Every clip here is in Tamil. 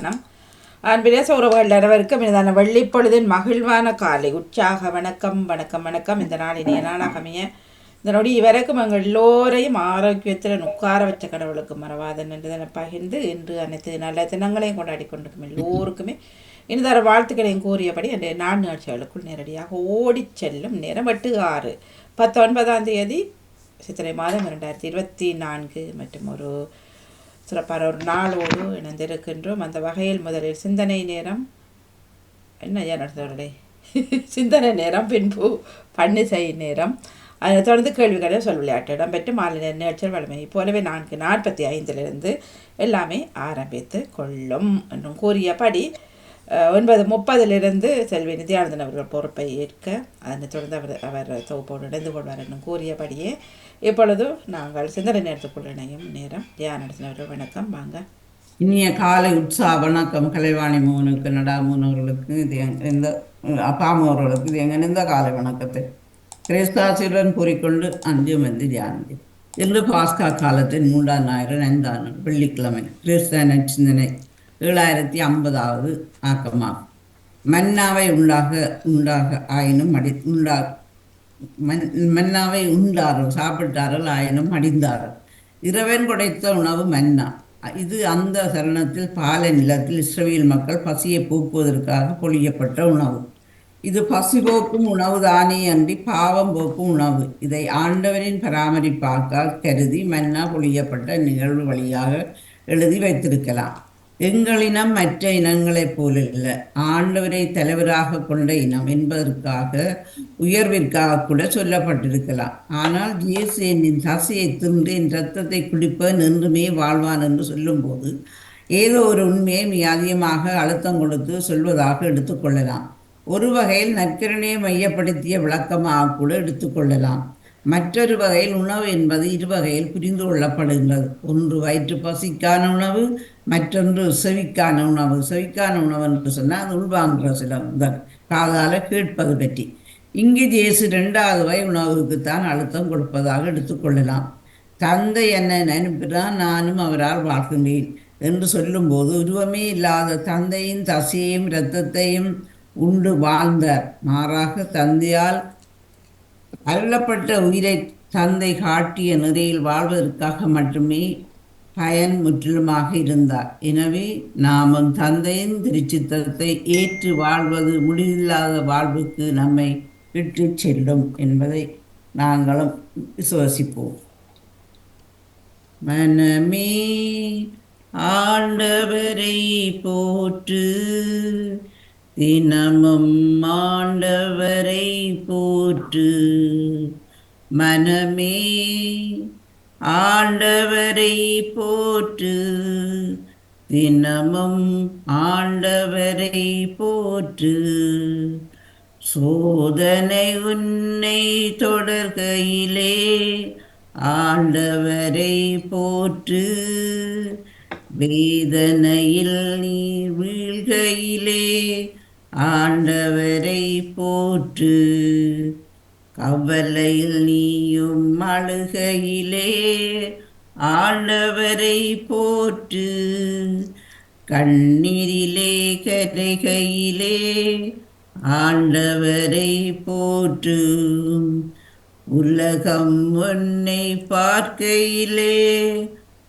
வணக்கம். அன்பிலே உறவுகள் அனைவருக்கும் இதான வெள்ளிப்பொழுதின் மகிழ்வான காலை. உற்சாக வணக்கம் வணக்கம் வணக்கம். இந்த நாள் இனிய நாளாக அமைய. இந்த நொடி வரைக்கும் எங்கள் எல்லோரையும் ஆரோக்கியத்தில் உட்கார வச்ச கடவுளுக்கு மறவாத நன்றி பகிர்ந்து இன்று அனைத்து நல்ல தினங்களையும் கொண்டாடி கொண்டிருக்கும் எல்லோருக்குமே இனிதார வாழ்த்துக்களையும் கூறியபடி அந்த நான்கு நிகழ்ச்சிகளுக்குள் நேரடியாக ஓடிச் செல்லும் நேரம் எட்டு ஆறு. பத்தொன்பதாம் தேதி சித்திரை மாதம் இரண்டாயிரத்தி இருபத்தி நான்கு மற்றும் ஒரு சிறப்பான ஒரு நாளோடு இணைந்திருக்கின்றோம். அந்த வகையில் முதலில் சிந்தனை நேரம். என்ன ஐயா நடத்தவர்களே சிந்தனை நேரம் பின்பு பன்னிசை நேரம். அதை தொடர்ந்து கேள்விகளை சொல் விளையாட்டு. இடம்பெற்று மாலை நேர நிகழ்ச்சிகள் வலிமை. போலவே நான்கு நாற்பத்தி ஐந்திலிருந்து எல்லாமே ஆரம்பித்து கொள்ளும். என்றும் கூறியபடி ஒன்பது முப்பதிலிருந்து செல்வி நித்யானந்தன் அவர்கள் பொறுப்பை ஏற்க அதனைத் தொடர்ந்து அவர் அவர் தொகுப்போடு இணைந்து கொள்வார் என்னும் கூறியபடியே இப்பொழுது நாங்கள் சிந்தனை நேரத்துக்குள் இணையும் நேரம். தியானந்தன் அவர்கள் வணக்கம். வாங்க. இனிய காலை உற்சாக வணக்கம். கலைவாணி மோகனுக்கு நடா மோகனவர்களுக்கு இது எங்க- இந்த அப்பாமவர்களுக்கு இது எங்கள் இந்த காலை வணக்கத்தை. கிறிஸ்தாசியுடன் கூறிக்கொண்டு அஞ்சும் வந்து தியானந்தி. இன்று பாஸ்கா காலத்தின் மூன்றாம் ஞாயிறு ஐந்தாம் நாள் வெள்ளிக்கிழமை கிறிஸ்தன சிந்தனை ஏழாயிரத்தி ஐம்பதாவது ஆக்கமாகும் மன்னாவை உண்டாக உண்டாக ஆயினும் அடி உண்டா மன் மன்னாவை உண்டார்கள் சாப்பிட்டார்கள் ஆயினும் அடிந்தார்கள் இறைவன் குடைத்த உணவு மன்னா. இது அந்த சரணத்தில் பாலை நிலத்தில் இஸ்ரவேல் மக்கள் பசியை போக்குவதற்காக பொழியப்பட்ட உணவு. இது பசி போக்கும் உணவு தானே அன்றி பாவம் போக்கும் உணவு. இதை ஆண்டவரின் பராமரிப்பாக கருதி மன்னா பொழியப்பட்ட நிகழ்வு வழியாக எழுதி வைத்திருக்கலாம். எங்களினம் மற்ற இனங்களைப் போலல்ல ஆண்டவரை தலைவராக கொண்ட இனம் என்பதற்காக உயர்விற்காக கூட சொல்லப்பட்டிருக்கலாம். ஆனால் இயேசு என்னின் தசையை தின்று என் ரத்தத்தை குடிப்பேன் என்றுமே வாழ்வான் என்று சொல்லும்போது ஏதோ ஒரு உண்மையை மிக அதிகமாக அழுத்தம் கொடுத்து சொல்வதாக எடுத்துக்கொள்ளலாம் ஒரு வகையில் நற்கரணையை மையப்படுத்திய விளக்கமாக கூட எடுத்துக்கொள்ளலாம் மற்றொரு வகையில் உணவு என்பது இரு வகையில் புரிந்து கொள்ளப்படுகின்றது. ஒன்று வயிற்று பசிக்கான உணவு மற்றொன்று செவிக்கான உணவு. செவிக்கான உணவு என்று சொன்னால் அது உள்வாங்குகிற சில இந்த காதால கேட்பது பற்றி. இங்கு ஜேசு ரெண்டாவது வகை உணவுக்குத்தான் அழுத்தம் கொடுப்பதாக எடுத்துக்கொள்ளலாம் தந்தை என்னை அனுப்பினான் நானும் அவரால் வாழ்கின்றேன் என்று சொல்லும்போது உருவமே இல்லாத தந்தையின் தசையையும் இரத்தத்தையும் உண்டு வாழ்ந்தார். மாறாக தந்தையால் அருளப்பட்ட உயிரை தந்தை காட்டிய நிறையில் வாழ்வதற்காக மட்டுமே பயன் முற்றிலுமாக இருந்தார். எனவே நாமும் தந்தையின் திருச்சித்தத்தை ஏற்று வாழ்வது முடிவில்லாத வாழ்வுக்கு நம்மை இட்டுச் செல்லும் என்பதை நாங்களும் விசுவசிப்போம். மனமே ஆண்டவரை போற்று தினமும் ஆண்டவரை போற்று. மனமே ஆண்டவரை போற்று. தினமும் ஆண்டவரை போற்று. சோதனை உன்னை தொடர்கையிலே ஆண்டவரை போற்று. வேதனையில் நீ வீழ்கையிலே ஆண்டவரை போற்று. கவலையில் நீயும் அழுகையிலே ஆண்டவரை போற்று. கண்ணீரிலே கரைகையிலே ஆண்டவரை போற்று. உலகம் உன்னை பார்க்கையிலே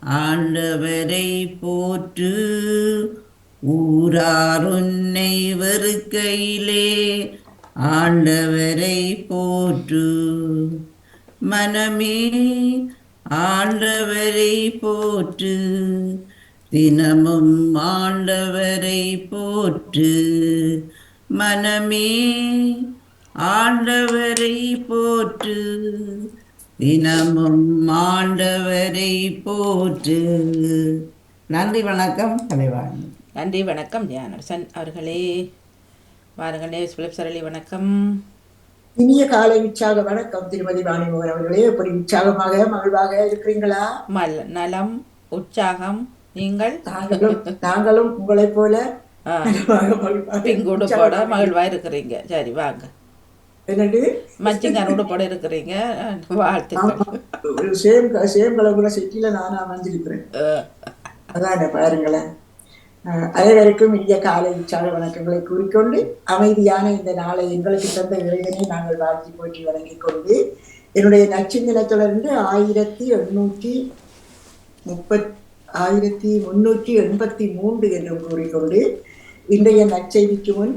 ஆண்டவரை போற்று. ஊராருன்னை வெறுக்கையிலே ஆண்டவரை போற்று. மனமே ஆண்டவரை போற்று. தினமும் ஆண்டவரை போற்று. மனமே ஆண்டவரை போற்று. தினமும் ஆண்டவரை போற்று. நன்றி வணக்கம் கலைவாணி நன்றி வணக்கம் தியானரசன் அவர்களே வாருங்களே பிலிப் சரளி வணக்கம். இனிய காலை உற்சாக வணக்கம் திருமதி வாணிமோகன் அவர்களே. எப்படி உற்சாகமாக மகிழ்வாக இருக்கிறீங்களா மல் நலம் உற்சாகம் நீங்கள்? நாங்களும் நாங்களும் உங்களைப் போல பிங்குடு போட மகிழ்வா இருக்கிறீங்க. சரி வாங்க. என்னது? மச்சிங்கான் உடுப்போட இருக்கிறீங்க. வாழ்த்துக்கள். சேம் சேம் கலர் கூட சிட்டியில நானா வந்திருக்கிறேன் அதானே பாருங்களேன். அனைவருக்கும் இந்திய காலை உற்சாக வணக்கங்களை கூறிக்கொண்டு அமைதியான இந்த நாளை எங்களுக்கு தந்த இறைவனை நாங்கள் வாழ்த்தி போற்றி வணங்கிக் கொண்டு என்னுடைய நச்சுந்தின தொடர்ந்து ஆயிரத்தி எண்ணூற்றி முப்பத் ஆயிரத்தி முன்னூற்றி எண்பத்தி மூன்று என்றும் கூறிக்கொண்டு இன்றைய நற்செய்திக்கு முன்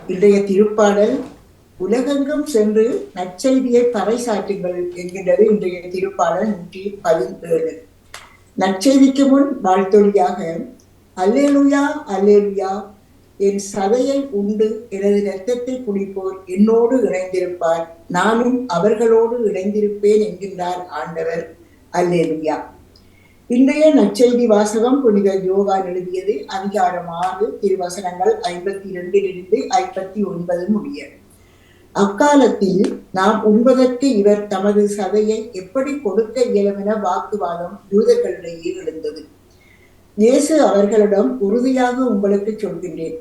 இன்றைய திருப்பாடல் உலகெங்கும் சென்று நற்செய்தியை பறைசாற்றுங்கள் என்கின்றது இன்றைய திருப்பாடல் நூற்றி பதினேழு. நற்செய்திக்கு முன் வாழ்த்தொழியாக அல்லேலுயா அல்லேலுயா என் சதையை உண்டு எனது இரத்தத்தை குடிப்போர் என்னோடு இணைந்திருப்பார் நானும் அவர்களோடு இணைந்திருப்பேன் என்கின்றார் ஆண்டவர். அல்லேலுயா. இன்றைய நற்செய்தி வாசகம் புனித யோகா எழுதியது அதிகாரம் ஆறு திருவசனங்கள் ஐம்பத்தி இரண்டிலிருந்து ஐம்பத்தி ஒன்பது முடியும் அக்காலத்தில் நாம் உண்பதற்கு இவர் தமது சதையை எப்படி கொடுக்க இயலுமென வாக்குவாதம் யூதர்களிடையே எழுந்தது இயேசு அவர்களிடம் உறுதியாக உங்களுக்கு சொல்கின்றேன்.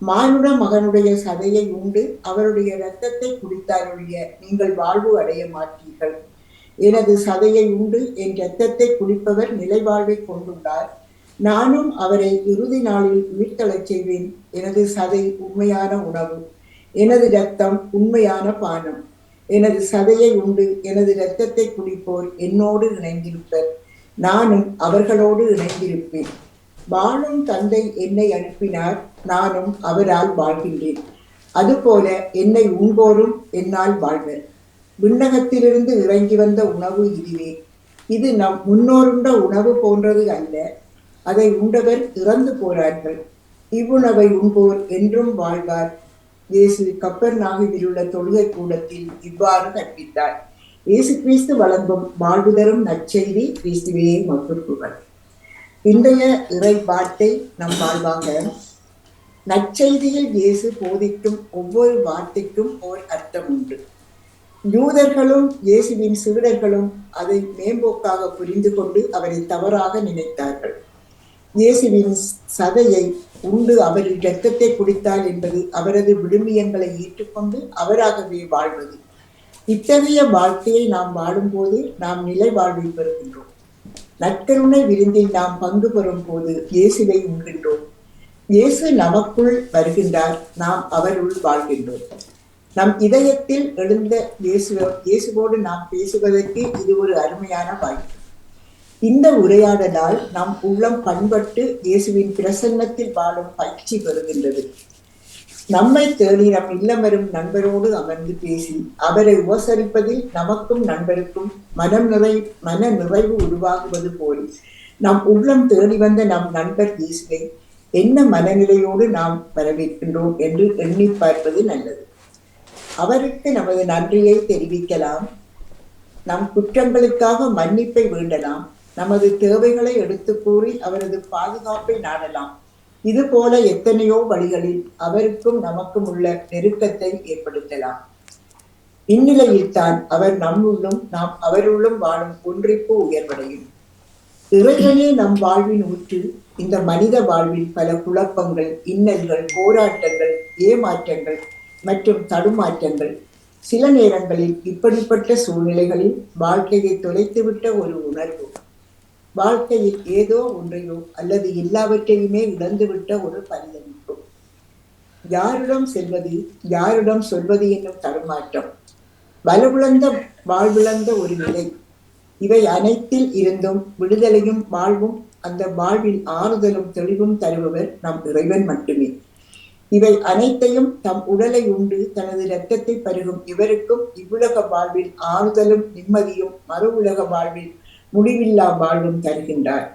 மானுட மகனுடைய சதையை உண்டு அவருடைய இரத்தத்தை குடித்தாருடைய நீங்கள் வாழ்வு அடைய மாட்டீர்கள். எனது சதையை உண்டு என் இரத்தத்தை குடிப்பவர் நிலைவாழ்வை கொண்டுள்ளார். நானும் அவரை இறுதி நாளில் உயிர்த்தளச் செய்வேன். எனது சதை உண்மையான உணவு. எனது இரத்தம் உண்மையான பானம். எனது சதையை உண்டு எனது இரத்தத்தை குடிப்போர் என்னோடு இணைந்திருப்பர். நானும் அவர்களோடு இணைந்திருப்பேன். வாழும் தந்தை என்னை அனுப்பினார் நானும் அவரால் வாழ்கின்றேன். அதுபோல என்னை உண்போரும் என்னால் வாழ்வர். விண்ணகத்திலிருந்து இறங்கி வந்த உணவு இதுவே. இது நம் முன்னோருண்ட உணவு போன்றது அல்ல. அதை உண்டவர் இறந்து போறார்கள். இவ்வுணவை உண்போர் என்றும் வாழ்வார். இயேசு கப்பர் நாகுவில் உள்ள தொழுகை கூடத்தில் இவ்வாறு கற்பித்தார். இயேசு கிறிஸ்து வழங்கும் வாழ்வு தரும் நற்செய்தி கிறிஸ்துவே மக்குப்புகள் இன்றைய இறை வார்த்தை நம் வாழ்வாங்க நற்செய்தியில் இயேசு போதிக்கும் ஒவ்வொரு வார்த்தைக்கும் ஓர் அர்த்தம் உண்டு. யூதர்களும் இயேசுவின் சீடர்களும் அதை மேம்போக்காக புரிந்து கொண்டு அவரை தவறாக நினைத்தார்கள். இயேசுவின் சதையை உண்டு. அவரின் இரத்தத்தை குடித்தார் என்பது அவரது விழுமியங்களை ஏற்றுக்கொண்டு அவராகவே வாழ்வது. இத்தகைய வாழ்க்கையை நாம் வாழும்போது நாம் நிலை வாழ்வை பெறுகின்றோம். நற்கருணை விருந்தில் நாம் பங்கு பெறும் போது இயேசுவை உண்கின்றோம். இயேசு நமக்குள் வருகின்றார் நாம் அவருள் வாழ்கின்றோம். நம் இதயத்தில் எழுந்த இயேசு இயேசுவோடு நாம் பேசுவதற்கு இது ஒரு அருமையான வாய்ப்பு. இந்த உரையாடலால் நம் உள்ளம் பண்பட்டு இயேசுவின் பிரசன்னத்தில் வாழும் பயிற்சி பெறுகின்றது. நம்மை தேடி நம் இல்லம் வரும் நண்பரோடு அமர்ந்து பேசி அவரை உபசரிப்பதில் நமக்கும் நண்பருக்கும் மனம் நிறை மன நிறைவு உருவாகுவது போல் நம் உள்ளம் தேடி வந்த நம் நண்பர் இயேசுவை என்ன மனநிலையோடு நாம் வரவேற்கின்றோம் என்று எண்ணி பார்ப்பது நல்லது. அவருக்கு நமது நன்றியை தெரிவிக்கலாம். நம் குற்றங்களுக்காக மன்னிப்பை வேண்டலாம். நமது தேவைகளை எடுத்து கூறி அவரது பாதுகாப்பை நாடலாம். இது போல எத்தனையோ வழிகளில் அவருக்கும் நமக்கும் உள்ள நெருக்கத்தை ஏற்படுத்தலாம். இந்நிலையில் தான் அவர் நம்முள்ளும் நாம் அவருள்ளும் வாழும் ஒன்றிப்பு உயர்வடையும். இறைவனே நம் வாழ்வின் ஊற்று இந்த மனித வாழ்வில் பல குழப்பங்கள் இன்னல்கள் போராட்டங்கள் ஏமாற்றங்கள் மற்றும் தடுமாற்றங்கள் சில நேரங்களில் இப்படிப்பட்ட சூழ்நிலைகளில் வாழ்க்கையை தொலைத்துவிட்ட ஒரு உணர்வு. வாழ்க்கையில் ஏதோ ஒன்றையோ அல்லது எல்லாவற்றையுமே இழந்துவிட்ட ஒரு பரிதவிப்பு யாரிடம் செல்வது யாரிடம் சொல்வது என்னும் தடுமாற்றம். வலுவிழந்த வாழ்விழந்த ஒரு நிலை. இவை அனைத்தில் இருந்தும் விடுதலையும் வாழ்வும் அந்த வாழ்வில் ஆறுதலும் தெளிவும் தருபவர் நம் இறைவன் மட்டுமே. இவை அனைத்தையும் தம் உடலை உண்டு தனது இரத்தத்தை பருகும் இவருக்கும் இவ்வுலக வாழ்வில் ஆறுதலும் நிம்மதியும் மறு உலக வாழ்வில் முடிவில்லா வாழ்வும் தருகின்றார்.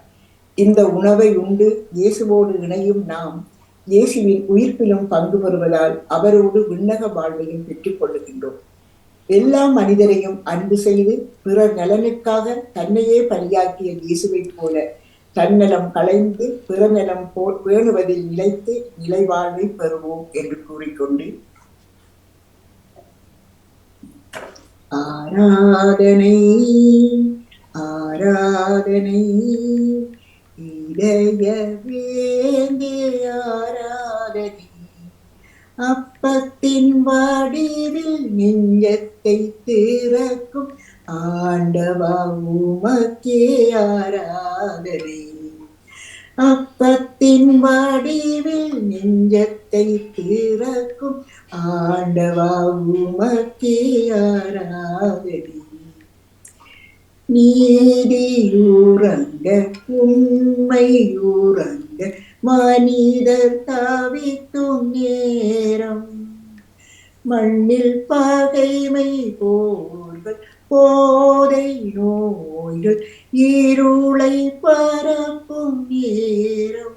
இந்த உணவை உண்டு இயேசுவோடு இணையும் நாம் இயேசுவின் உயிர்ப்பிலும் பங்கு பெறுவதால் அவரோடு விண்ணக வாழ்வையும் பெற்றுக் கொள்ளுகின்றோம். எல்லா மனிதரையும் அன்பு செய்து பிறர் நலனுக்காக தன்னையே பலியாக்கிய இயேசுவைப் போல தன்னலம் களைந்து பிறநலம் போ பேணுவதில் நிலைத்து நிலை வாழ்வை பெறுவோம் என்று கூறிக்கொண்டு ஆராதனை ஆராதனை இடைய வேண்டிய ஆராதனை. அப்பத்தின் வடிவில் நெஞ்சத்தை திறக்கும் ஆண்டவா உமக்கே ஆராதனை. அப்பத்தின் வடிவில் நெஞ்சத்தை திறக்கும் ஆண்டவா உமக்கே ஆராதனை. நீதியூரங்க உண்மையூரங்க மனிதர் தாவித்தும் நேரம். மண்ணில் பகைமை போர்கள் போதை நோய்கள் இருளை பரப்பும் நேரம்.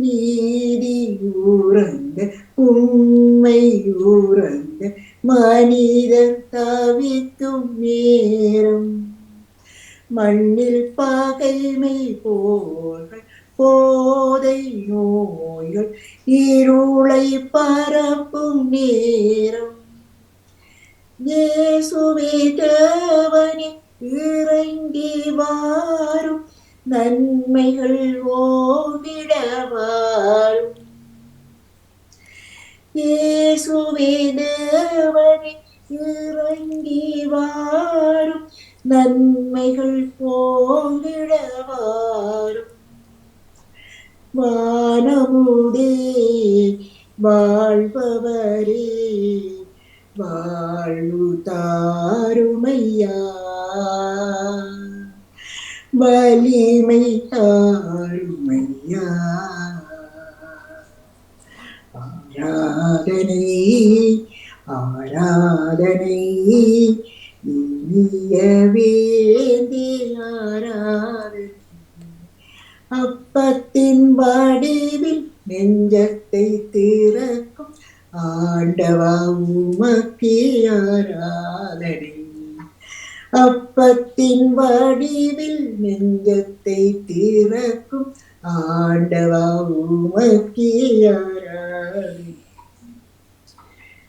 நீதியூரங்க உண்மையூரங்க மனிதர் தவிக்கும் நேரம். மண்ணில் பகைமை போர்கள் போதை நோய்கள் இருளை பரப்பும் நேரம். இயேசுவே தேவனே இறங்கி வாரும் நன்மைகள் ஓவிட வாரும். இயேசுவே தேவனே இறங்கி வாரும் நன்மைகள் போகிட வானமுடே வாழ்பவரே வாழ்வு தாருமையா. வலிமை தாருமையா. ஆராதனை ஆராதனை இனிய வேந்தி ஆராதனை. அப்பத்தின் வடிவில் நெஞ்சத்தை திறக்கும் ஆண்டவா உமக்கே ஆராதனை. அப்பத்தின் வடிவில் நெஞ்சத்தை திறக்கும் ஆண்டவா உமக்கே ஆராதனை.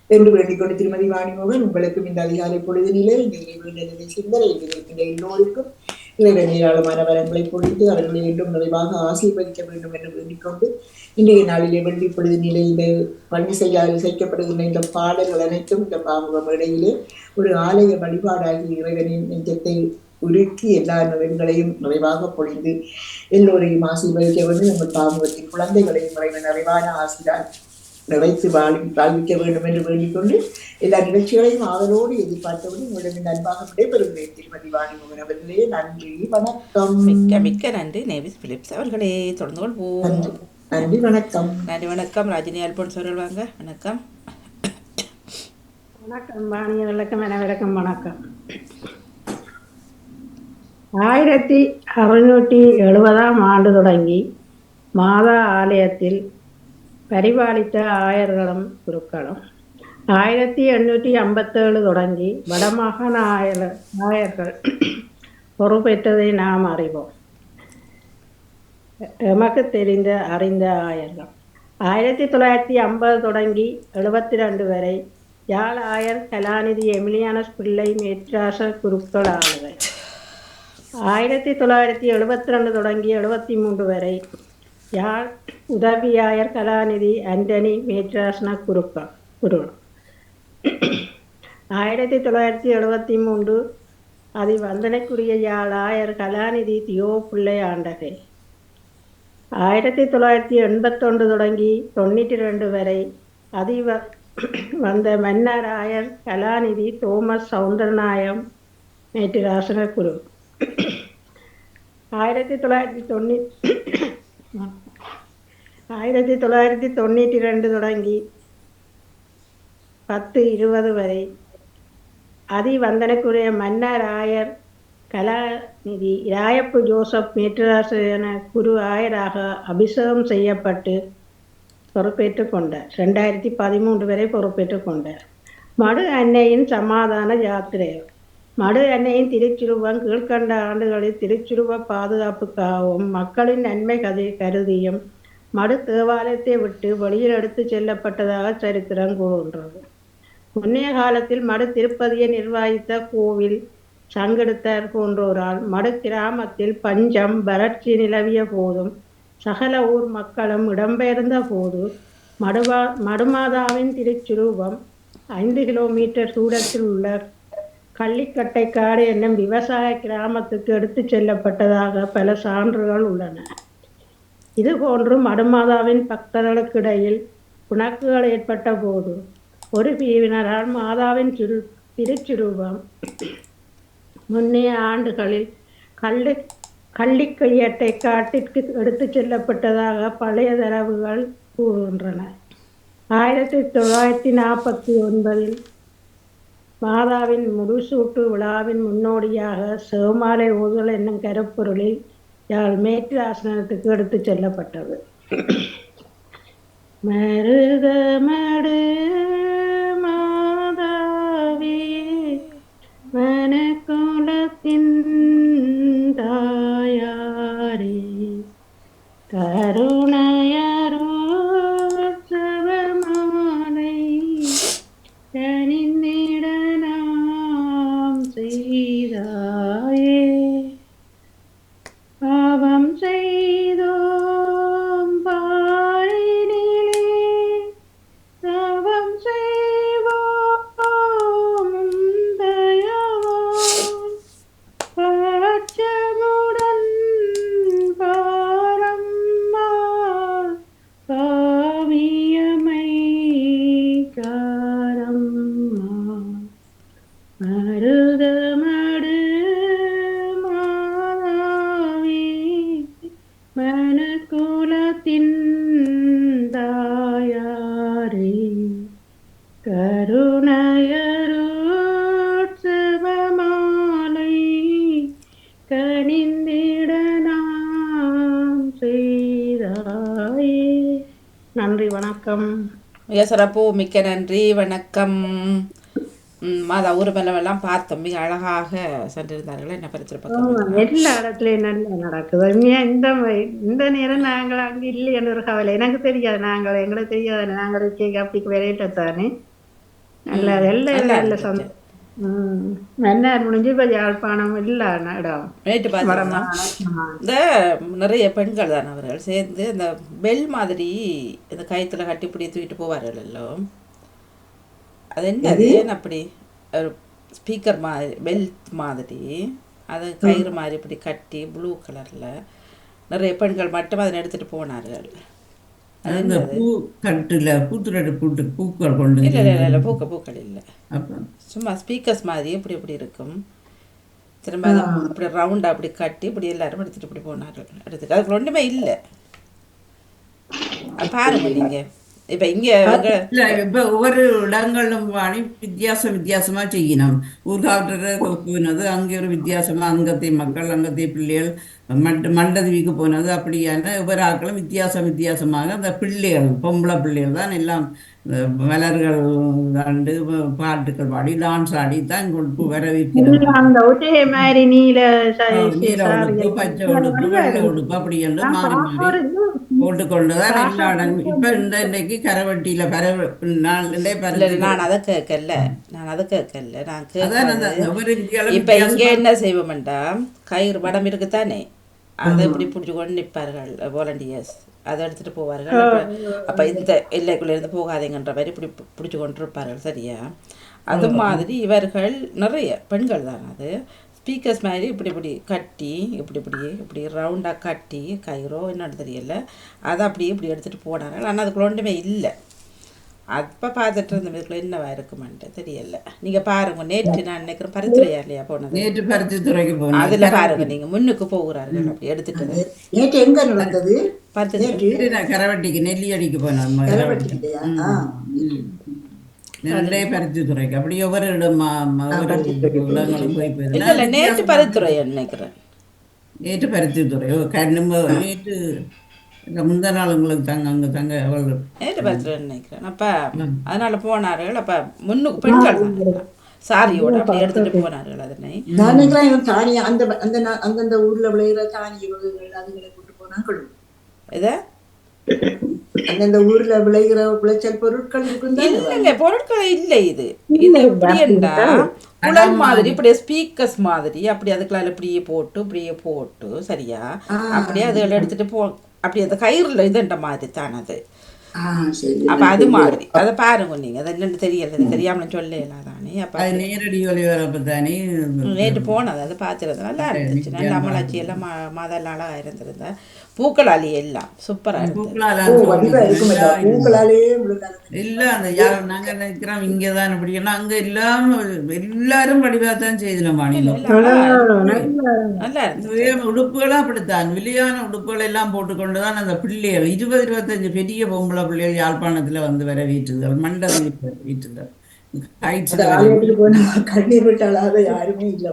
என்று வேண்டிக்கொண்டு திருமதி வாணிமோகன் உங்களுக்கும் இந்த அதிகாலை பொழுதினிலே இந்த இறைவனிடத்தை சிந்தனை இருக்கின்ற எல்லோருக்கும் இறைவன் ஏராளமான வரங்களை பொழித்து அவர்களை என்றும் நிறைவாக ஆசீர்வதிக்க வேண்டும் என்று வேண்டிக்கொண்டு இன்றைய நாளிலே வெள்ளி பொழுதினிலே இந்த பணி செய்ய இசைக்கப்படுகின்ற இந்த பாடல்கள் அனைத்தும் இந்த பாமுகம் இடையிலே ஒரு ஆலய வழிபாடாகி இறைவனின் நெஞ்சத்தை உருக்கி எல்லா நிறைவுகளையும் நிறைவாக பொழிந்து எல்லோரையும் ஆசீர்வதிக்க வேண்டும். நம்ம பாமுகத்தின் குழந்தைகளையும் இறைவன் நிறைவான ஆசிரியர் நிறைத்து வாழி வாழ்விக்க வேண்டும் என்று வேண்டிக் கொண்டு எல்லா நிகழ்ச்சிகளையும் ஆதலோடு எதிர்பார்த்தபடி உங்களிடம் அன்பாக விடைபெறுகிறேன். திருமதி வாணிமோகன் அவர்களே நன்றி வணக்கம். மிக்க மிக்க நன்றி நேவிஸ் பிலிப்ஸ் அவர்களே. தொடர்ந்து கொள்வோம். நன்றி வணக்கம். நன்றி வணக்கம். ராஜினி அல்போன்ஸ் அவர்கள் வாங்க. வணக்கம். வணக்கம் வாணியர்களுக்கும் அனைவருக்கும் வணக்கம் ஆயிரத்தி அறுநூற்றி எழுபதாம் ஆண்டு தொடங்கி மாதா ஆலயத்தில் பரிபாலித்த ஆயர்களும் குருக்களும் ஆயிரத்தி எண்ணூற்றி ஐம்பத்தேழு தொடங்கி வடமாகாண ஆயர் ஆயர்கள் பொறுப்பேற்றதை நாம் அறிவோம் எமக்கு தெரிந்த அறிந்த ஆயர்கள் ஆயிரத்தி தொள்ளாயிரத்தி ஐம்பது தொடங்கி எழுபத்தி ரெண்டு வரை யாழ் ஆயர் கலாநிதி எமிலியானஸ் பிள்ளை மேற்றாச குருக்கள் ஆளுகை ஆயிரத்தி தொள்ளாயிரத்தி எழுபத்தி ரெண்டு தொடங்கி எழுபத்தி மூன்று வரை யாழ் உதவி ஆயர் கலாநிதி ஆண்டனி மேற்றாசன குருக்கள் குரு ஆயிரத்தி தொள்ளாயிரத்தி எழுபத்தி மூன்று அதி வந்தனைக்குரிய யாழாயர் கலாநிதி தியோ பிள்ளை ஆண்டகை. ஆயிரத்தி தொள்ளாயிரத்தி எண்பத்தொன்று தொடங்கி தொண்ணூற்றி ரெண்டு வரை அதி வந்த மன்னர் ஆயர் கலாநிதி தோமஸ் சவுந்தரநாயம் மேட்டுராசன குரு. ஆயிரத்தி தொள்ளாயிரத்தி தொண்ணூ ஆயிரத்தி தொள்ளாயிரத்தி தொண்ணூற்றி ரெண்டு தொடங்கி பத்து இருபது வரை அதிவந்தனக்குரிய மன்னர் ஆயர் கலாநிதி ராயப்பு ஜோசப் மேற்றராசு குரு ஆயராக அபிஷேகம் செய்யப்பட்டு பொறுப்பேற்று கொண்டார். ரெண்டாயிரத்தி பதிமூன்று வரை பொறுப்பேற்று கொண்டார். மடு அன்னையின் சமாதான யாத்திரை மடு அன்னையின் திருச்சுருவம் கீழ்கண்ட ஆண்டுகளில் திருச்சுருவ பாதுகாப்புக்காகவும் மக்களின் நன்மை கதை கருதியும் மடு தேவாலயத்தை விட்டு வெளியில் எடுத்து செல்லப்பட்டதாக சரித்திரம் கூறுகின்றது. முன்னைய காலத்தில் மடு திருப்பதியை நிர்வகித்த கோவில் சங்கெடுத்தர் போன்றோரால் மடு கிராமத்தில் பஞ்சம் வறட்சி நிலவிய போதும் சகல ஊர் மக்களும் இடம்பெயர்ந்த போது மடுவா மடுமாதாவின் திருச்சுரூபம் ஐந்து கிலோமீட்டர் தூரத்தில் உள்ள கள்ளிக்கட்டைக்காடு என்னும் விவசாய கிராமத்துக்கு எடுத்துச் செல்லப்பட்டதாக பல சான்றுகள் உள்ளன. இதுபோன்று மடுமாதாவின் பக்தர்களுக்கிடையில் புணக்குகள் ஏற்பட்ட போது ஒரு பிரிவினரால் மாதாவின் சிறு திருச்சிரூபம் முன்னைய ஆண்டுகளில் கள்ளி கள்ளிக்கையட்டை காட்டிற்கு எடுத்துச் செல்லப்பட்டதாக பழைய தரவுகள் கூறுகின்றன. ஆயிரத்தி தொள்ளாயிரத்தி நாற்பத்தி ஒன்பதில் மாதாவின் முடிசூட்டு விழாவின் முன்னோடியாக சிவமாலை ஊதல் என்னும் கருப்பொருளில் யாழ் மேற்கு ஆசனத்துக்கு எடுத்துச் செல்லப்பட்டது. மருதமடு மாதாவே மனக்குலத்தின் தாயாரே கருணா மிக சிறப்பு மிக்க நன்றி வணக்கம். மாதா ஊர்வலமெல்லாம் பார்த்தோம். மிக அழகாக சென்றிருந்தார்கள். என்ன பரிசு பக்கம் எல்லா இடத்துலயும் நல்லா நடக்குது. இந்த இந்த நேரம் நாங்கள் அங்க இல்லைன்னு ஒரு கவலை. எனக்கு தெரியாது. நாங்கள் எங்களுக்கு தெரியாது. நாங்கள் அப்படி விளையிட்டத்தானே நல்ல எல்லா நல்ல சந்தோஷம் ம் மன்னார் முடிஞ்சு இப்ப யாழ்ப்பாணம் இல்ல இடம் நேற்று பார்த்தோம்னா இந்த நிறைய பெண்கள் தான் அவர்கள் சேர்ந்து இந்த பெல் மாதிரி இந்த கயித்துல கட்டி இப்படி தூக்கிட்டு போவார்கள் எல்லாம் அது என்னது ஏன் அப்படி ஒரு ஸ்பீக்கர் மாதிரி பெல்ட் மாதிரி அது கயிறு மாதிரி இப்படி கட்டி ப்ளூ கலரில் நிறைய பெண்கள் மட்டும் அதை எடுத்துட்டு போனார்கள் அந்த பூ கட்டுல பூத்துரட்டு பூட்டு பூக்கள் கொண்டு இல்லை இல்லை இல்லை பூக்க பூக்கள் இல்லை. அப்புறம்? சும்மா ஸ்பீக்கர்ஸ் மாதிரி இப்படி இப்படி இருக்கும். திரும்ப அதை இப்படி ரவுண்டாக அப்படி கட்டி இப்படி எல்லாரும் எடுத்துட்டு இப்படி போனார்கள் எடுத்துட்டு அதுக்கு ஒன்றுமே இல்லை. பாருங்க நீங்க. இப்போ இங்கே இல்ல இப்ப ஒவ்வொரு இடங்களும் வாணி வித்தியாசம் வித்தியாசமா செய்யணும். ஊர்காவற்ற போனது அங்கே ஒரு வித்தியாசமா அங்கத்தை மக்கள் அங்கத்தை பிள்ளைகள் மண்ட மண்டதவிக்கு போனது அப்படியான ஒவ்வொரு ஆட்களும் வித்தியாசம் வித்தியாசமாக அந்த பிள்ளைகள் பொம்பளை பிள்ளைகள் தான் எல்லாம் மலர்கள் கண்டு பாட்டுகள் பாடி டான்ஸ் ஆடி தான் கொண்டு உடுப்பு பச்சை உடுப்பு வெள்ளை உடுப்பு அப்படி என்று மாறி மாறி போட்டுக்கொண்டுதான் எல்லா இப்ப இந்த இன்னைக்கு கரவட்டியில பர நாள் இல்லை பரவ நான் அதை கேட்கல. நான் அதை கேட்கல. நான் அதான் இப்போ இங்கே என்ன செய்வோம்டா கயிறு வடம் இருக்குதானே? அதை இப்படி பிடிச்சி கொண்டு நிற்பார்கள். வாலண்டியர்ஸ் அதை எடுத்துட்டு போவார்கள். அப்ப- இந்த எல்லைக்குள்ள இருந்து போகாதீங்கன்ற மாதிரி இப்படி பிடிச்சி கொண்டு இருப்பார்கள் சரியா? அது மாதிரி இவர்கள் நிறைய பெண்கள் தான் அது. ஸ்பீக்கர்ஸ் மாதிரி இப்படி இப்படி கட்டி இப்படி இப்படி இப்படி ரவுண்டாக கட்டி கயிறோ என்னன்னு தெரியல. அதை அப்படியே இப்படி எடுத்துட்டு போனார்கள். ஆனால் அதுக்குள்ள ஒன்றுமே இல்லை. அப்போ பார்த்துட்டு இருந்த இதுக்குள்ள என்னவா இருக்குமான்ட்டு தெரியல. நீங்க பாருங்க நேற்று நான் நினைக்கிறேன் பரிந்துரையா இல்லையா போனது? நேற்று பருத்தி துறைக்கு போனேன். அதுல பாருங்க நீங்க முன்னுக்கு போகிறார்கள் அப்படி எடுத்துட்டு நேற்று எங்க நடந்தது? பார்த்து நேற்று? நான் கரவட்டிக்கு நெல்லியடிக்கு போனேன் கரவட்டி இல்லையா? ஆ. ரெண்டே பருத்தி துறைக்கு அப்படி ஒவ்வொரு இடம் மா- மா- ஒவ்வொரு இடங்களும் போய் போயிருந்தேன் இல்ல நேற்று பரிந்துரை நினைக்கிறேன்? நேற்று பருத்தி துறை ஓ, கண்ணும் நேற்று முந்தா நாள் உங்களுக்கு தங்க அங்க தங்க அவள் நினைக்கிறேன். அப்ப அதனால போனார்கள். அப்ப முன்னுக்கு பெண்கள். சாரியோட அப்படி எடுத்துட்டு போனார்கள் அதனை. இவன் தானி அந்த அந்த அந்தந்த ஊர்ல விளையிற தானிய வகைகள் அதுகளை கொண்டு போனாங்கள் இத அந்தந்த ஊர்ல விளைகிற விளைச்சல் பொருட்கள் இல்லைங்க பொருட்கள் இல்லை இது. இது எப்படி என்றா குழல் மாதிரி இப்படியே ஸ்பீக்கர்ஸ் மாதிரி அப்படி அதுக்குள்ள இப்படியே போட்டு இப்படியே போட்டு சரியா? அப்படியே அதுகளை எடுத்துட்டு போ அப்படி அந்த கயிறுல இதுன்ற மாதிரி தான் அது. அப்ப அது மாதிரி. அதை பாருங்க நீங்க. அது என்னன்னு தெரியல தெரியாம சொல்லல தானே. அப்ப அது நேரடி ஒளிபரப்பு தானே. நேற்று போனது. அது பார்த்துருந்தேன் நல்லா இருந்துச்சு. நல்ல அமலாச்சி எல்லாம் மாதம் அழகாக இருந்திருந்தா. எல்லாம். பூக்களால பூக்களாலே முழுக்காது இல்ல அந்த யார் நாங்க நினைக்கிறோம் இங்கதான் இப்படின்னா அங்க எல்லாம் எல்லாரும் வடிவா தான் செய்திடும் மாநிலம். உடுப்புகளும் அப்படித்தான். வெளியான உடுப்புகள் எல்லாம் போட்டுக்கொண்டுதான் அந்த பிள்ளைகள் இருபது இருபத்தஞ்சு பெரிய பொம்பளை பிள்ளைகள் யாழ்ப்பாணத்துல வந்து வர வீட்டுகள் மண்டபம் போய் கண்ணீர் விட்டு அழாத யாருமே இல்லை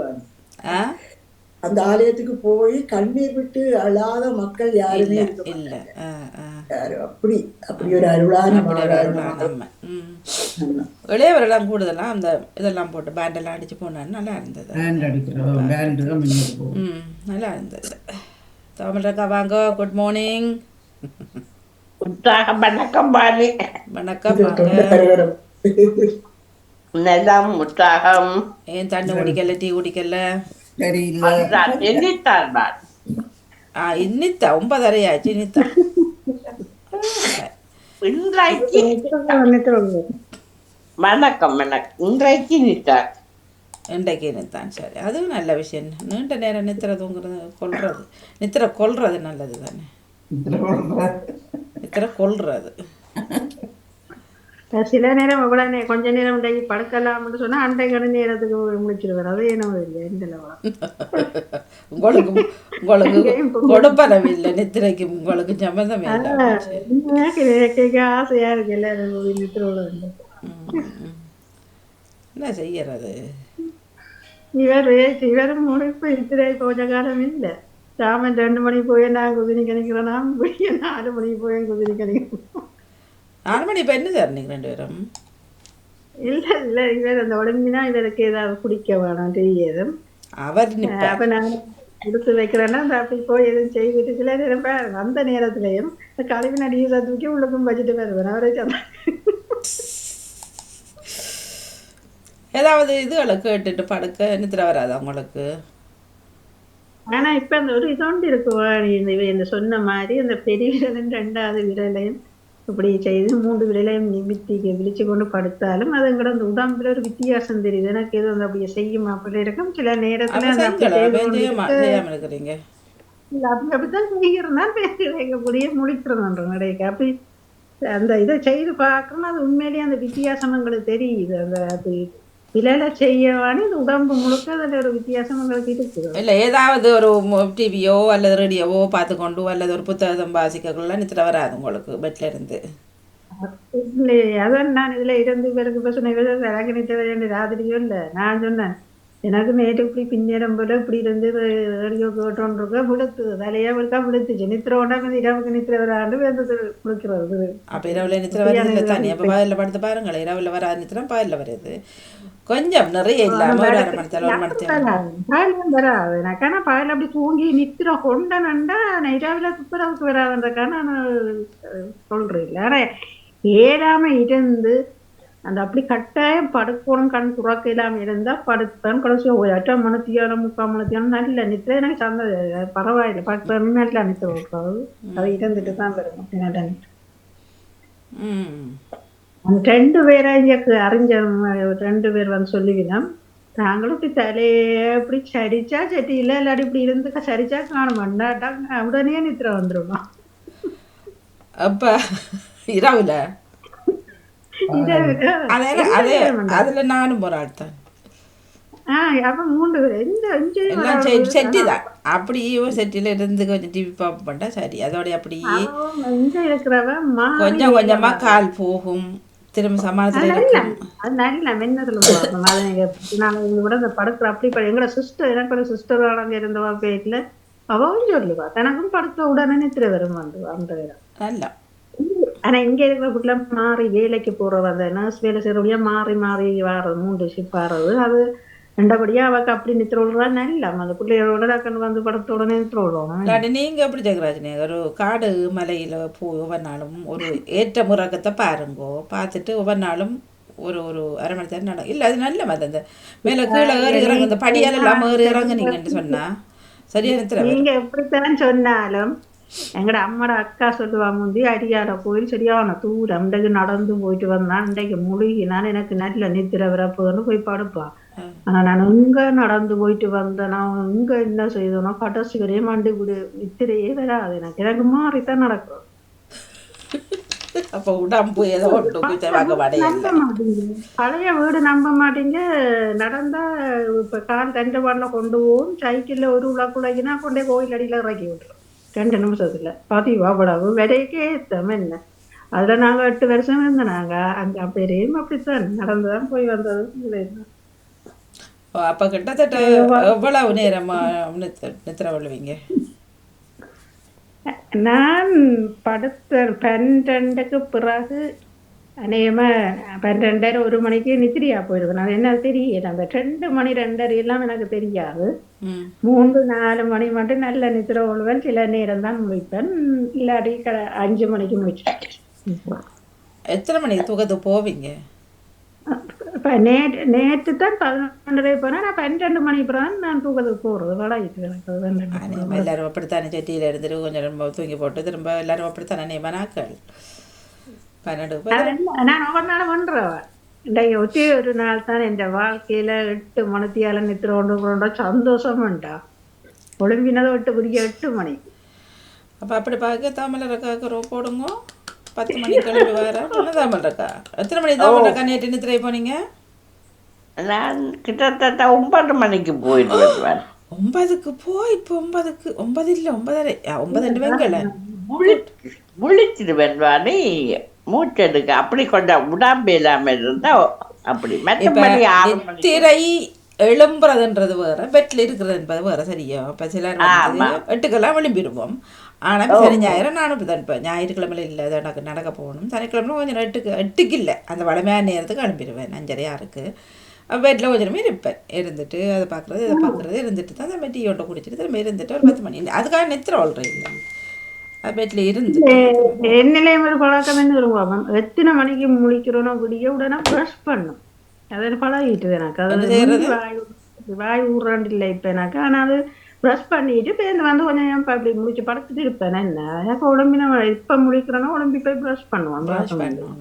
அந்த ஆலயத்துக்கு போய் கண்ணீர் விட்டு அழாத மக்கள் யாருமே இல்லை அப்படி அப்படி ஒரு அருளான. இளையவரெல்லாம் கூடுதலாம் அந்த இதெல்லாம் போட்டு பேண்டெல்லாம் அடிச்சு போனான்னு நல்லா இருந்தது. நல்லா இருந்தது. தமிழக்கா வாங்க குட் மார்னிங் உற்சாகம் வணக்கம் பாலி வணக்கம். நிலம் உற்சாகம். ஏன் தண்ணி குடிக்கல டீ குடிக்கல? சரி இல்ல அதுதான். எண்ணித்தார் ஆ இன்னித்தா ஒன்பதரையாச்சு இன்னித்தா இன்றைக்கு வணக்கம் வணக்கம். இன்றைக்கு நித்தார் இன்றைக்கு நித்தான் சரி. அதுவும் நல்ல விஷயம். நீண்ட நேரம் நித்திர தூங்குறது கொல்றது. நித்திர கொல்றது நல்லது தானே நித்திர கொல்றது. சில நேரம் எவ்வளவு நே கொஞ்ச நேரம் இன்றைக்கு படுக்கலாம்னு சொன்னா அன்றைக்கு நேரத்துக்கு முடிச்சிருவார் அது என்ன இல்லை இந்த உங்களுக்கு உங்களுக்கு கொடுப்பனவில்லை நித்திரைக்கு உங்களுக்கு சம்மந்தமே இல்லை. கேட்க ஆசையா இருக்கு எல்லாரும் ம். என்ன செய்யறது? இவர் இவரும் முடிப்பு இத்திரை கொஞ்ச காலம் இல்லை. சாமன் ரெண்டு மணிக்கு போய் நான் குதிரை கணிக்கிறேன் நாலு மணிக்கு போய் குதிரை கணிக்கிறேன். நாலு மணி இப்போ என்ன சார் நீங்கள் ரெண்டு பேரும்? இல்ல இல்ல இவர் அந்த உடம்பினா இவருக்கு ஏதாவது குடிக்க வேணாம் தெரியாது. அவர் அப்ப நான் கொடுத்து வைக்கிறேன்னா அந்த அப்படி போய் எதுவும் செய்துட்டு சில நேரம் அந்த நேரத்திலையும் இந்த கழிவு நடிகை தூக்கி உள்ளுக்கும் வச்சுட்டு வருவேன் அவரே சொன்னாங்க ஏதாவது இதுகளை கேட்டுட்டு படுக்க நித்திர வராது உங்களுக்கு? ஆனா இப்ப அந்த ஒரு இதோண்டு இவ இந்த சொன்ன மாதிரி அந்த பெரிய விரலும் ரெண்டாவது விரலையும் இப்படி செய்து மூன்று விரலையும் நிமித்தி விழிச்சு கொண்டு படுத்தாலும் அது கூட அந்த உடம்புல ஒரு வித்தியாசம் தெரியுது. எனக்கு எதுவும் அந்த அப்படியே செய்யும் அப்படி இருக்கும். சில நேரத்துல அப்படி அப்படித்தான் செய்கிறதா எங்க கூடயே முடிக்கிறோன்ற நடைக்கு அப்படி அந்த இதை செய்து பார்க்கணும் அது உண்மையிலேயே அந்த வித்தியாசம் எங்களுக்கு தெரியுது. அந்த அது விலையில செய்யவானே உடம்பு முழுக்க அதுல ஒரு வித்தியாசம் எங்களுக்கு இருக்குது இல்லை ஏதாவது ஒரு டிவியோ அல்லது ரேடியோவோ பார்த்து கொண்டு அல்லது ஒரு புத்தகம் வாசிக்கக்குள்ள நித்திர வராது உங்களுக்கு பெட்ல இருந்து இல்லையே அதான் நான் இதுல இருந்து இவருக்கு இப்ப சொன்ன இவர் இறங்கிட்டு வேண்டிய ராத்திரியோ இல்ல நான் சொன்னேன் எனக்கு நேற்று இப்படி பின்னேறம் போல இப்படி இருந்து ரேடியோ கேட்டோன்றிருக்க விழுத்து தலையா விழுக்கா விழுத்துச்சு நித்திர உடம்பு இரவுக்கு நித்திர வராண்டு வந்து குளிக்கிறது அப்போ இரவில் நித்திர வருது இல்லை தானே அப்போ பாயில் படுத்து பாருங்களேன் இரவில் வராது நித்திரம் பாயில் வருது கொஞ்சம் நிறைய இல்லாமல் ஒரு அரை மணி நேரம் ஒரு மணி நேரம் வராது எனக்கு ஆனா பாயல் அப்படி தூங்கி நித்திர கொண்டனண்டா நைட்டாவில துப்புரவுக்கு வராதுன்றக்கா நான் சொல்றேன் இல்லை. ஏறாம இருந்து அந்த அப்படி கட்டாயம் படுக்கணும் கண் துறக்க இல்லாம இருந்தா படுத்தான் கடைசியா ஒரு அட்டை மணத்தியாரம் முக்கால் மணத்தியாரம் நல்ல நித்திர எனக்கு சந்த பரவாயில்லை படுத்தணும் நல்ல நித்திர அது இருந்துட்டு தான் வரும். அந்த ரெண்டு பேரை இங்க அறிஞ்ச ரெண்டு பேர் வந்து சொல்லிவினோம் நாங்களும் இப்படி தலையே இப்படி சரிச்சா சட்டி இல்லை இல்லாட்டி இப்படி இருந்து சரிச்சா காண மாட்டாங்க உடனே நித்திர வந்துருவோம் அப்போ இரவில்? அதில் நானும் ஒரு ஆள் தான். ஆஹ் அப்ப மூன்று பேர். இந்த இஞ்சி எல்லாம் செட்டி செட்டி தான். அப்படியே செட்டியில் இருந்து கொஞ்சம் டிவி பார்ப்ப பண்ணா சரி அதோட அப்படியே இங்க இருக்கிறவ மா கொஞ்சம் கொஞ்சமா கால் போகும். திரும்ப அது நல்ல மென்னதுல பார்க்கணும் அது நீங்க நாங்க இங்க கூட இந்த படுக்கிற அப்படி படு- எங்களோட சிஸ்டர் எனக்கு ஒரு சிஸ்டர் அங்கே இருந்தவா பேட்டில் அவவும் சொல்லுவா தனக்கும் படுத்த உடனே நித்திர வரும் வந்து அந்த ஆனா இங்க இருக்கிற வீட்டுல மாறி வேலைக்கு போறவ அந்த நர்ஸ் வேலை செய்யறவங்க மாறி மாறி வாரது மூன்று ஷிப் வாரது அது ரெண்டபடியா அவக்கு அப்படி நித்திர விடுறா நல்ல அந்த பிள்ளைகளோட டக்குன்னு வந்து படுத்த உடனே நித்திர விடுவாங்க இல்லாட்டி நீங்க எப்படி ஜெகராஜனே. ஒரு காடு மலையில போய் ஒவ்வொரு நாளும் ஒரு ஏற்ற முறக்கத்தை பாருங்கோ. பார்த்துட்டு ஒவ்வொரு நாளும் ஒரு ஒரு அரை மணி நேரம் நட இல்லை அது நல்ல மாதிரி அந்த மேலே கீழே ஏறி இறங்கு இந்த படியால் எல்லாம் ஏறி இறங்குனீங்கன்னு சொன்னா சரியா நித்திர நீங்க எப்படித்தான் சொன்னாலும் எங்கட அம்மாட அக்கா சொல்லுவாங்க முந்தி அரியார கோயில் சரியான தூரம் இன்றைக்கு நடந்து போயிட்டு வந்தான் இன்றைக்கு முழுகினான் எனக்கு நல்ல நித்திர வரப்போன்னு போய் படுப்பான் ஆனா நான் எங்க நடந்து போயிட்டு வந்தேனா? எங்க என்ன செய்தனோ கடைசி வரையும் மண்டி விடு நித்திரையே வராது. எனக்கு எனக்கு மாறித்தான் நடக்கும். அப்போ உடம்பு ஏதோ ஒன்று நம்ப பழைய வீடு நம்ப மாட்டீங்க. நடந்தா இப்ப கால் ரெண்டு பண்ண கொண்டு போகும். சைக்கிள்ல ஒரு உலக்குலைக்குனா கொண்டே கோயில் அடியில இறக்கி விட்டுரும். ரெண்டு நிமிஷத்துல. பதிவா படாவு விலைக்கே ஏத்தம் என்ன? அதுல நாங்க எட்டு வருஷம் இருந்தோம். நாங்க அங்க பெரியும் அப்படித்தான். நடந்துதான் போய் வந்தது இல்லை. அப்போ கிட்டத்தட்ட எவ்வளவு நேரமா நித்திர கொள்ளுவீங்க நான் படுத்த பன்னெண்டுக்கு பிறகு அநேகமா பன்னெண்டரை ஒரு மணிக்கு நித்திரியா போயிடுவேன் அது என்ன தெரியல அந்த ரெண்டு மணி ரெண்டரை எல்லாம் எனக்கு தெரியாது. மூன்று நாலு மணி மட்டும் நல்ல நித்திர கொள்வேன் சில நேரம் தான் முடிப்பேன் இல்லாட்டி க அஞ்சு மணிக்கு முடிச்சேன் எத்தனை மணிக்கு தூக்கத்துக்கு போவீங்க? இப்போ நேற்று நேற்று தான் பதினொன்றரை போனேன் நான் பன்னெண்டு மணி பிறகு நான் தூக்கத்துக்கு போகிறது வளர்த்து எனக்கு பன்னெண்டு மணி. எல்லாரும் அப்படித்தானே? செட்டியில் இருந்துட்டு கொஞ்சம் ரொம்ப தூங்கி போட்டு திரும்ப எல்லாரும் அப்படித்தானே? நியமனாக்கள் பன்னெண்டு பேர் அது இல்ல, நான் ஒவ்வொரு நாளும் பண்ணுறவன் இன்றைக்கு ஒத்தி ஒரு நாள் தான் என் வாழ்க்கையில எட்டு மணித்தியால நித்திர கொண்டு கொண்டா சந்தோஷம் வேண்டா ஒழுங்கினதை விட்டு பிடிக்க எட்டு மணிக்கு அப்போ அப்படி பார்க்க தாமலை ரக்காக்கு ரோ போடுங்க. பத்து மணிக்கு கிளம்பி வர. தாமல் ரக்கா எத்தனை மணி தாமல் ரக்கா நேற்று நித்திரை போனீங்க? நான் கிட்டத்தட்ட ஒன்பது மணிக்கு போயிடுவேன் ஒன்பதுக்கு போய் இப்போ ஒன்பதுக்கு ஒன்பது இல்லை ஒன்பதரை. ஒன்பது ரெண்டு வெங்கல. முழிச்சிடுவேன் வாணி. மூச்செடுக்க. அப்படி கொஞ்சம் உடம்பு இல்லாம இருந்தா அப்படி. மற்றபடி ஆறு நித்திரை எழும்புறதுன்றது வேற. பெட்டில் இருக்கிறது என்பது வேற. சரியா? இப்போ வந்து எட்டுக்கெல்லாம் விளிம்பிடுவோம். ஆனால் சரி ஞாயிறு நானும் இப்போ தான் இப்போ ஞாயிற்றுக்கிழமையில இல்லை அது எனக்கு நடக்க போகணும் சனிக்கிழமை கொஞ்சம் எட்டுக்கு எட்டுக்கு இல்லை அந்த வளமையான நேரத்துக்கு அனுப்பிடுவேன் அஞ்சரை ஆறுக்கு வீட்டில் கொஞ்சம் நேரம் இருப்பேன் இருந்துட்டு அதை பார்க்குறது இதை பார்க்குறது இருந்துட்டு தான் அந்த டீ ஒன்றை குடிச்சிட்டு திரும்ப இருந்துட்டு ஒரு பத்து மணி அதுக்காக நித்திர வாழ்றேன் இல்லை வீட்டில் இருந்து என்னிலையும் ஒரு பழக்கம் என்ன எத்தனை மணிக்கு முழிக்கிறோனோ விடிய உடனே ப்ரஷ் பண்ணும் அது பழகிட்டு எனக்கு அது வாய் வாய் ஊறாண்டு இல்லை இப்போ எனக்கு ஆனால் அது ப்ரஷ் பண்ணிட்டு பேருந்து வந்து கொஞ்சம் நேரம் அப்படி முடிச்சு படுத்துட்டு இருப்பேன். என்ன? எனக்கு உடம்பின இப்போ முழிக்கிறோன்னா உடம்பி போய் ப்ரஷ் பண்ணுவான் வாஷ் பண்ணணுமா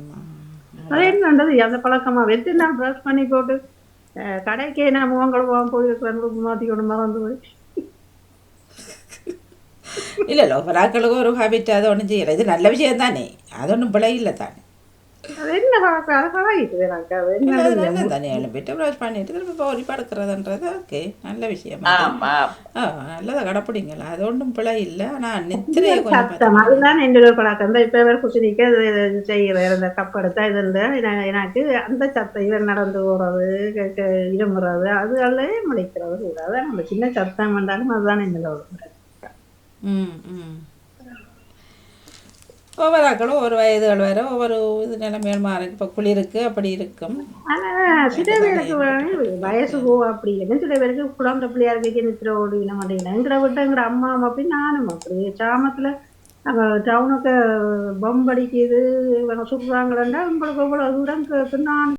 அது என்னன்றது அந்த பழக்கமா எத்தனை நாள் ப்ரஷ் பண்ணி போட்டு கடைக்கே நான் முகங்கள் போகாம போயிருக்கிறேன் மாற்றி கொண்டு மறந்து போய். இல்லை இல்லை ஒரு ஆட்களுக்கு ஒரு ஹாபிட் அது ஒன்றும் செய்யலை. இது நல்ல விஷயம் தானே. அது ஒன்றும் பிழை இல்லை தானே. அது என்ன பழக்கம் அது பழகிட்டு எனக்கு அது இல்ல, ப்ரஷ் பண்ணிட்டு திரும்ப போரி படுக்கிறதுன்றது ஓகே. நல்ல விஷயம்? அது. ஆமா. ஆ நல்லதை கடைப்பிடிங்களா? அது ஒன்றும் பிழை இல்லை. ஆனால் நித்திரையை கொஞ்சம் அதுதான் என்னோட பழக்கம் தான் இப்போ வேறு குசினிக்க செய்கிற இந்த கப் எடுத்தா இது இருந்தா என- எனக்கு அந்த சத்தம் இவன் நடந்து போகிறது இருமுறது அது அல்லவே முளைக்கிறது கூட. அதான் நம்ம சின்ன சத்தம் வந்தாலும் அதுதான் என்னோட ம் ம். ஒவ்வொரு ஆக்களும் ஒரு வயதுகள் வேறு ஒவ்வொரு இது நிலைமைகள் மாறி இப்போ குளிருக்கு அப்படி இருக்கும். ஆனால் சில பேருக்கு வயசு போ அப்படி இல்லை சில பேருக்கு குழந்தை பிள்ளையா இருக்கு நித்திர ஓடின மாட்டேங்கிறேன் எங்கிற விட்டுங்கிற அம்மா அப்படி நானும் அப்படி சாமத்தில் அங்கே டவுனுக்கு பம்படிக்குது இவங்க சுடுறாங்களா உங்களுக்கு எவ்வளோ தூரம் நான்